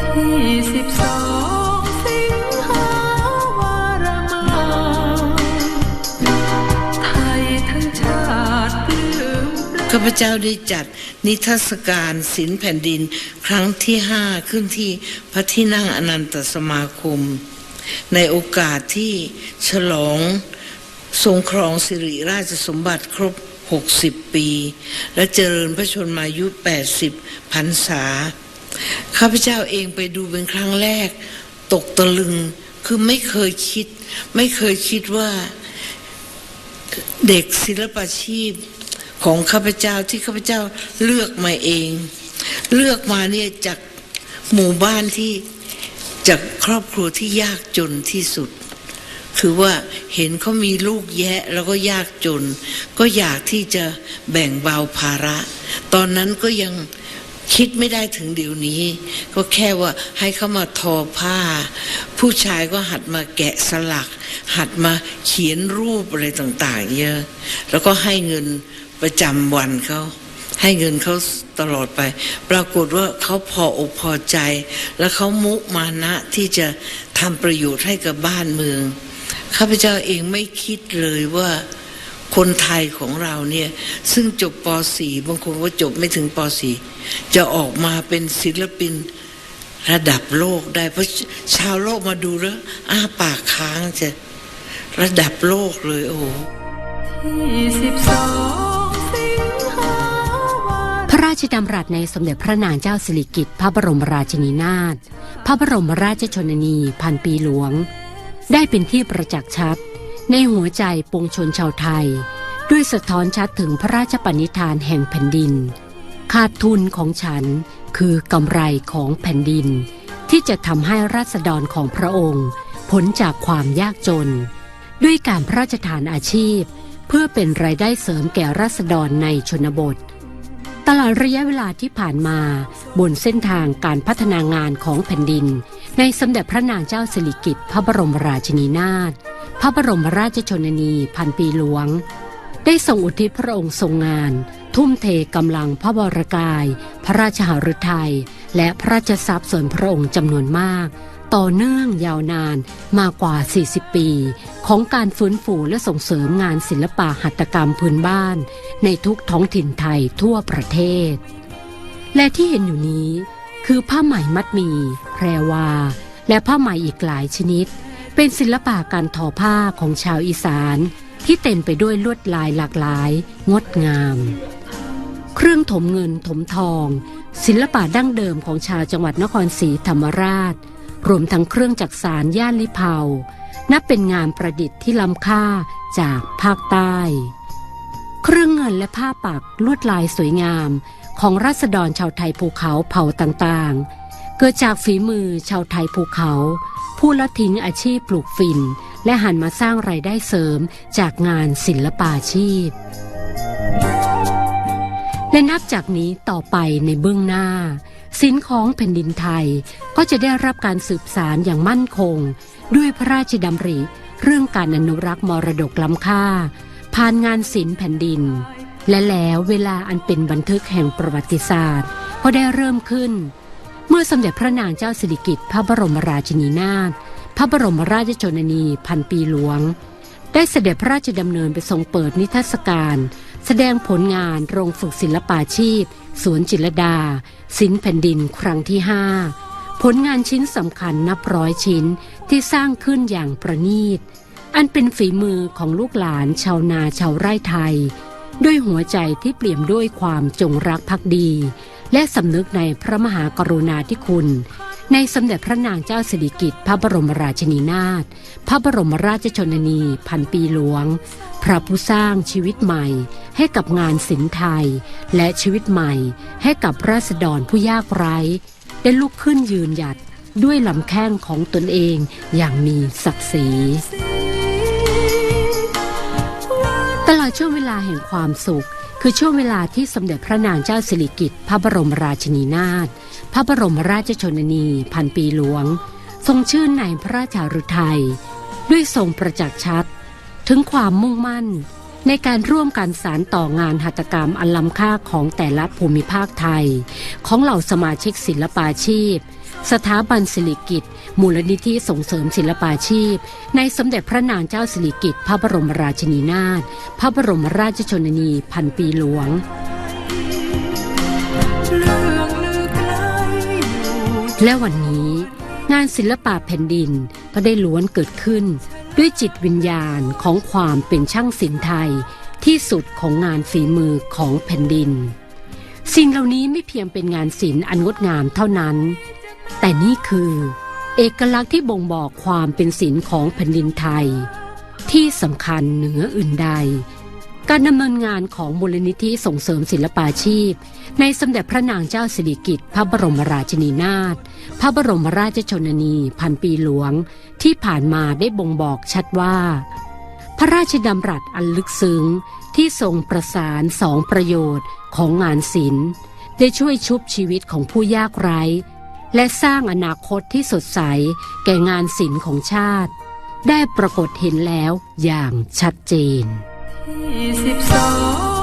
ที่สิบสองสิงหาวารมาไทยทั้งชาติปลื้มข้าพเจ้าได้จัด นิทรรศการศิลแผ่นดินครั้งที่ห้าขึ้นที่พระที่นั่งอนันตสมาคม ในโอกาสที่ฉลองทรงครองสิริราชสมบัติครบ 60 ปี และเจริญพระชนมายุ 80พรรษา ข้าพเจ้าเองไปดูเป็นครั้งแรก ตกตะลึงคือไม่เคยคิด ไม่เคยคิดว่าเด็กศิลปาชีพ ของข้าพเจ้าที่ข้าพเจ้าเลือกมาเอง เลือกมาเนี่ยจากหมู่บ้านที่จากครอบครัวที่ยากจนที่สุด คือว่าเห็นเขามีลูกแยะแล้วก็ยากจน ก็อยากที่จะแบ่งเบาภาระ ตอนนั้นก็ยังคิดไม่ได้ถึงเดี๋ยวนี้ ก็แค่ว่าให้เขามาทอผ้า ผู้ชายก็หัดมาแกะสลัก หัดมาเขียนรูปอะไรต่าง ๆ เยอะ แล้วก็ให้เงิน ประจำวันเขาให้เงินเขาตลอดไป ปรากฏว่าเขาพออกพอใจ แล้วเขามุมานะที่จะทำประโยชน์ให้กับบ้านเมืองข้าพเจ้าเองไม่คิดเลยว่าคนไทยของเราเนี่ย ซึ่งจบป .4 บางคนก็จบไม่ถึงป .4 จะออกมาเป็นศิลปินระดับโลกได้เพราะชาวโลกมาดูแล้วอ้าปากค้างจะระดับโลกเลยโอ้ที่สิบสอง ชดำรัสในสมเด็จพระนางเจ้าสิริกิติ์พระบรมราชินีนาถพระบรมราชชนนีพันปีหลวง ได้เป็นที่ประจักษ์ชัด ในหัวใจปวงชนชาวไทย ด้วยสะท้อนชัดถึงพระราชปณิธานแห่งแผ่นดิน ขาดทุนของฉันคือกำไรของแผ่นดิน ที่จะทำให้ราษฎรของพระองค์พ้นจากความยากจน ด้วยการพระราชทานอาชีพ เพื่อเป็นรายได้เสริมแก่ราษฎรในชนบท ตลอดระยะเวลาที่ผ่านมาบนเส้นทางการพัฒนางานของแผ่นดิน ในสมเด็จพระนางเจ้าสิริกิติ์พระบรมราชินีนาถพระบรมราชชนนีพันปีหลวง ได้ทรงอุทิศพระองค์ทรงงาน ทุ่มเทกำลังพระบรกาย พระราชหฤทัยและพระราชทรัพย์ส่วนพระองค์จำนวนมาก ต่อเนื่องยาวนานมากกว่า 40 ปี ของการฟื้นฟูและส่งเสริมงานศิลปะหัตถกรรมพื้นบ้าน ในทุกท้องถิ่นไทยทั่วประเทศ และที่เห็นอยู่นี้ คือผ้าไหมมัดมี แพรวา และผ้าไหมอีกหลายชนิด เป็นศิลปะการทอผ้าของชาวอีสาน ที่เต็มไปด้วยลวดลายหลากหลาย งดงาม เครื่องถมเงินถมทอง ศิลปะดั้งเดิมของชาวจังหวัดนครศรีธรรมราช รวมทั้งเครื่องจักสารย่านลิเผานับเป็นงานประดิษฐ์ที่ล้ำค่าจากภาคใต้ เครื่องเงินและผ้าปักลวดลายสวยงามของราษฎรชาวไทยภูเขาเผ่าต่างๆ เกิดจากฝีมือชาวไทยภูเขา ผู้ละทิ้งอาชีพปลูกฝิ่น และหันมาสร้างไรายได้เสริมจากงานศิลปาชีพ และนับจากนี้ต่อไปในเบื้องหน้าสินของแผ่นดินไทยก็จะได้รับการสืบสารอย่างมั่นคง ด้วยพระราชดำริ เรื่องการอนุรักษ์มรดกล้ำค่า ผ่านงานศิลป์แผ่นดิน และแล้วเวลาอันเป็นบันทึกแห่งประวัติศาสตร์ก็ได้เริ่มขึ้น เมื่อสมเด็จพระนางเจ้าสิริกิติ์พระบรมราชินีนาถพระบรมราชชนนีพันปีหลวง ได้เสด็จพระราชดำเนินไปทรงเปิดนิทรรศการ แสดงผลงานโรงฝึกศิลปาชีพ สวนจิรดาศิลป์แผ่นดินครั้งที่ห้าผลงานชิ้นสำคัญนับร้อยชิ้นที่สร้างขึ้นอย่างประณีต อันเป็นฝีมือของลูกหลานชาวนาชาวไร่ไทย ด้วยหัวใจที่เปี่ยมด้วยความจงรักภักดี และสำนึกในพระมหากรุณาธิคุณ ในสมเด็จพระนางเจ้าสิริกิติ์พระบรมราชินีนาถพระบรมราชชนนี พันปีหลวง พระผู้สร้างชีวิตใหม่ ให้กับงานศิลป์ไทย และชีวิตใหม่ให้กับราษฎรผู้ยากไร้ ได้ลุกขึ้นยืนหยัดด้วยลำแข้งของตนเองอย่างมีศักดิ์ศรีตลอดช่วงเวลาแห่งความสุข คือช่วงเวลาที่สมเด็จพระนางเจ้าสิริกิติ์พระบรมราชินีนาถพระบรมราชชนนีพันปีหลวง ทรงชื่นในพระราชาฤทัยด้วยทรงประจักษ์ชัด ถึงความมุ่งมั่น ในการร่วมกันสารต่องานหัตถกรรมอันล้ำค่าของแต่ละภูมิภาคไทย ของเหล่าสมาชิกศิลปาชีพ สถาบันศิริกิตมูลนิธิส่งเสริมศิลปาชีพ ในสมเด็จพระนางเจ้าสิริกิติ์พระบรมราชินีนาถพระบรมราชชนนีพันปีหลวงและวันนี้ งานศิลปะแผ่นดินก็ได้ล้วนเกิดขึ้น ด้วยจิตวิญญาณของความเป็นช่างศิลป์ไทยที่สุดของงานฝีมือของแผ่นดิน สิ่งเหล่านี้ไม่เพียงเป็นงานศิลป์อันงดงามเท่านั้น แต่นี่คือ เอกลักษณ์ที่บ่งบอกความเป็นศิลป์ของแผ่นดินไทย ที่สำคัญเหนืออื่นใด การดำเนินงานของมูลนิธิส่งเสริมศิลปาชีพ ในสมเด็จพระนางเจ้าสิริกิติ์พระบรมราชินีนาถพระบรมราชชนนีพันปีหลวง ที่ผ่านมาได้บ่งบอกชัดว่า พระราชดำรัสอันลึกซึ้งที่ทรงประสานสองประโยชน์ของงานศิลป์ ได้ช่วยชุบชีวิตของผู้ยากไร้ และสร้างอนาคตที่สดใสแก่งานศิลป์ของชาติ ได้ปรากฏเห็นแล้วอย่างชัดเจนที่สิบสอง